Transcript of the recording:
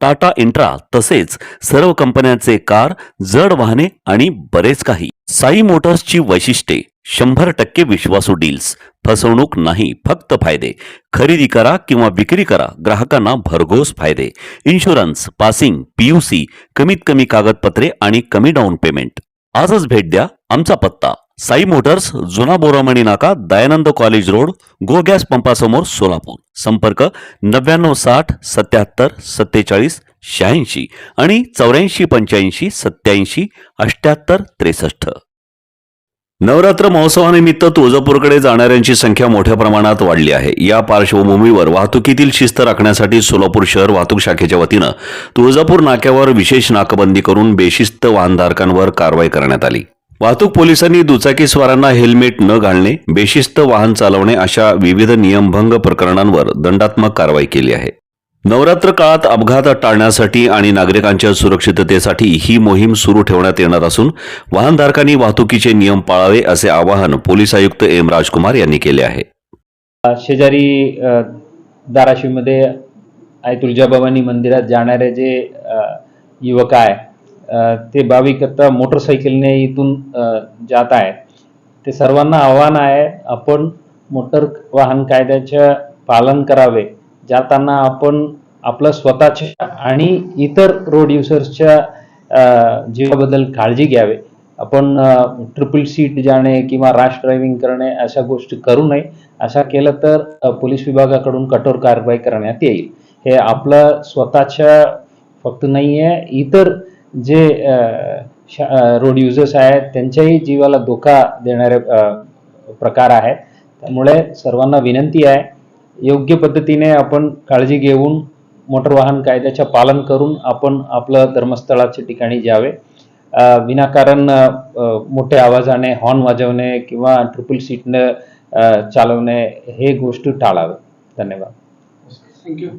Tata intra तसेच सर्व कंपन्यांचे कार जड वाहने आणि बरेच काही. साई मोटर्सची वैशिष्ट्ये शंभर टक्के विश्वासू डील्स. फसवणूक नाही फक्त फायदे. खरेदी करा किंवा विक्री करा ग्राहकांना भरघोस फायदे. इन्शुरन्स पासिंग पीयूसी कमीत कमी कागदपत्रे आणि कमी डाऊन पेमेंट आजच भेट द्या आमचा पत्ता. साई मोटर्स जुना बोरामणी नाका Dayanand college road go gas पंपासमोर Solapur. संपर्क नव्याण्णव साठ सत्याहत्तर सत्तेचाळीस शहाऐंशी आणि चौऱ्याऐंशी पंच्याऐंशी सत्याऐंशी अष्ट्याहत्तर त्रेसष्ट. नवरात्र महोत्सवानिमित्त तुळजापूरकडे जाणाऱ्यांची संख्या मोठ्या प्रमाणात वाढली आहे. या पार्श्वभूमीवर वाहतुकीतील शिस्त राखण्यासाठी सोलापूर शहर वाहतूक शाखेच्या वतीनं तुळजापूर नाक्यावर विशेष नाकाबंदी करून बेशिस्त वाहनधारकांवर कारवाई करण्यात आली. वाहतूक पोलिसांनी दुचाकीस्वारांना हेल्मेट न घालणे बेशिस्त वाहन चालवणे अशा विविध नियमभंग प्रकरणांवर दंडात्मक कारवाई केली आहे. नवरात्र काळात अपघात टाळण्यासाठी आणि नागरिकांच्या सुरक्षिततेसाठी ही मोहीम सुरू ठेवण्यात येणार असून वाहनधारकांनी वाहतुकीचे नियम पाळावे असे आवाहन पोलीस आयुक्त एम राजकुमार यांनी केले आहे. शेजारी धाराशिवमध्ये आई तुळजाभवानी मंदिरात जाणारे जे युवक आहे ते भाविक आता मोटरसायकलने इथून जात आहेत ते सर्वांना आव्हान आहे आपण मोटर वाहन कायद्याचे पालन करावे. जाताना आपण आपलं स्वतःच्या आणि इतर रोड युजर्सच्या जीवाबद्दल काळजी घ्यावे. आपण ट्रिपल सीट जाणे किंवा रॅश ड्रायव्हिंग करणे अशा गोष्टी करू नये. अशा केलं तर पोलीस विभागाकडून कठोर कारवाई करण्यात येईल. हे आपलं स्वतःच्या फक्त नाही आहे इतर जे रोड युजर्स आहेत त्यांच्याही जीवाला धोका देणारे प्रकार आहेत. त्यामुळे सर्वांना विनंती आहे योग्य पद्धतीने आपण काळजी घेऊन मोटर वाहन कायद्याचे पालन करून आपण आपलं धर्मस्थळाच्या ठिकाणी जावे. विनाकारण मोठ्या आवाजाने हॉर्न वाजवणे किंवा ट्रिपल सीटनं चालवणे हे गोष्टी टाळावे. धन्यवाद. थँक्यू